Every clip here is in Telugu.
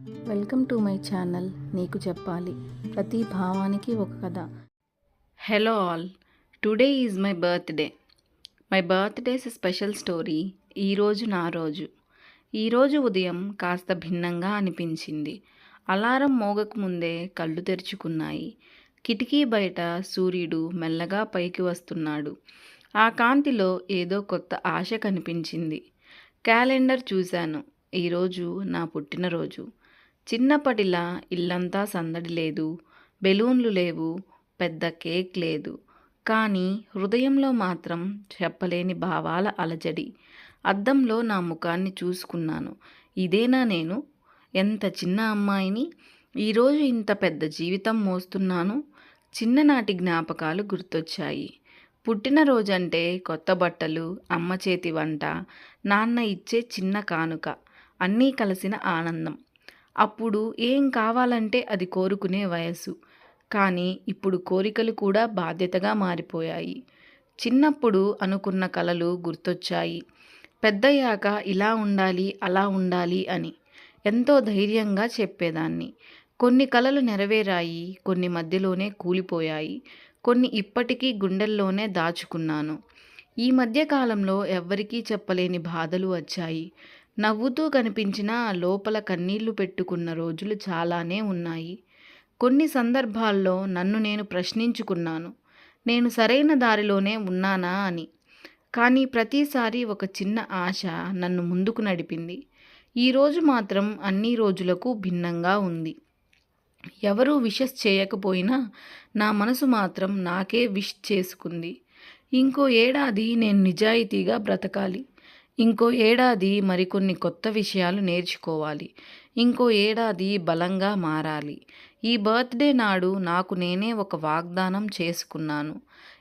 వెల్కమ్ టు మై ఛానల్ నీకు చెప్పాలి. ప్రతి భావానికి ఒక కథ. Hello all. Today is my birthday. My birthday's special story. ఈరోజు నా రోజు. ఈరోజు ఉదయం కాస్త భిన్నంగా అనిపించింది. అలారం మోగకముందే కళ్ళు తెరుచుకున్నాయి. కిటికీ బయట సూర్యుడు మెల్లగా పైకి వస్తున్నాడు. ఆ కాంతిలో ఏదో కొత్త ఆశ కనిపించింది. క్యాలెండర్ చూశాను. ఈరోజు నా పుట్టినరోజు. చిన్నప్పటిలా ఇల్లంతా సందడి లేదు. బెలూన్లు లేవు. పెద్ద కేక్ లేదు. కానీ హృదయంలో మాత్రం చెప్పలేని భావాల అలజడి. అద్దంలో నా ముఖాన్ని చూసుకున్నాను. ఇదేనా నేను? ఎంత చిన్న అమ్మాయిని? ఈరోజు ఇంత పెద్ద జీవితం మోస్తున్నాను? చిన్ననాటి జ్ఞాపకాలు గుర్తొచ్చాయి. పుట్టినరోజంటే కొత్త బట్టలు అమ్మ చేతి వంట నాన్న ఇచ్చే చిన్న కానుక. అన్నీ కలిసిన ఆనందం. అప్పుడు ఏం కావాలంటే అది కోరుకునే వయసు కానీ ఇప్పుడు కోరికలు కూడా బాధ్యతగా మారిపోయాయి. చిన్నప్పుడు అనుకున్న కలలు గుర్తొచ్చాయి. పెద్దయ్యాక ఇలా ఉండాలి అలా ఉండాలి అని ఎంతో ధైర్యంగా చెప్పేదాన్ని. కొన్ని కలలు నెరవేరాయి కొన్ని మధ్యలోనే కూలిపోయాయి. కొన్ని ఇప్పటికీ గుండెల్లోనే దాచుకున్నాను. ఈ మధ్యకాలంలో ఎవ్వరికీ చెప్పలేని బాధలు వచ్చాయి. నవ్వుతూ కనిపించిన లోపల కన్నీళ్ళు పెట్టుకున్న రోజులు చాలానే ఉన్నాయి. కొన్ని సందర్భాల్లో నన్ను నేను ప్రశ్నించుకున్నాను. నేను సరైన దారిలోనే ఉన్నానా అని. కానీ ప్రతిసారి ఒక చిన్న ఆశ నన్ను ముందుకు నడిపింది. ఈరోజు మాత్రం అన్ని రోజులకు భిన్నంగా ఉంది. ఎవరూ విషెస్ చేయకపోయినా నా మనసు మాత్రం నాకే విష్ చేసుకుంది. ఇంకో ఏడాది నేను నిజాయితీగా బ్రతకాలి. ఇంకో ఏడాది మరికొన్ని కొత్త విషయాలు నేర్చుకోవాలి. ఇంకో ఏడాది బలంగా మారాలి. ఈ బర్త్డే నాడు నాకు నేనే ఒక వాగ్దానం చేసుకున్నాను.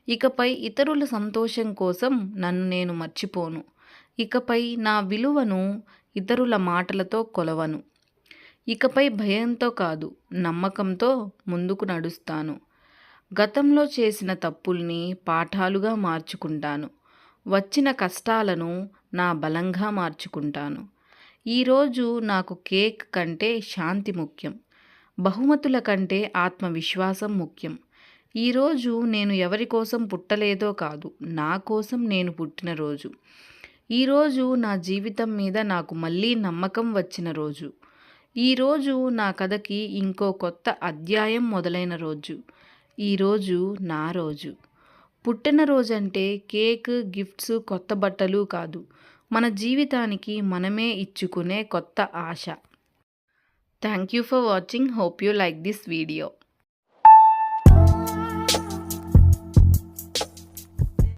ఇకపై ఇతరుల సంతోషం కోసం నన్ను నేను మర్చిపోను. ఇకపై నా విలువను ఇతరుల మాటలతో కొలవను. ఇకపై భయంతో కాదు నమ్మకంతో ముందుకు నడుస్తాను. గతంలో చేసిన తప్పుల్ని పాఠాలుగా మార్చుకుంటాను. వచ్చిన కష్టాలను నా బలంగా మార్చుకుంటాను. ఈరోజు నాకు కేక్ కంటే శాంతి ముఖ్యం. బహుమతుల కంటే ఆత్మవిశ్వాసం ముఖ్యం. ఈరోజు నేను ఎవరి కోసం పుట్టలేదో కాదు నా కోసం నేను పుట్టిన రోజు. ఈరోజు నా జీవితం మీద నాకు మళ్ళీ నమ్మకం వచ్చిన రోజు. ఈరోజు నా కథకి ఇంకో కొత్త అధ్యాయం మొదలైన రోజు. ఈరోజు నా రోజు. పుట్టినరోజంటే కేక్ గిఫ్ట్స్ కొత్త బట్టలు కాదు. మన జీవితానికి మనమే ఇచ్చుకునే కొత్త ఆశ. Thank you for watching. Hope you like this video.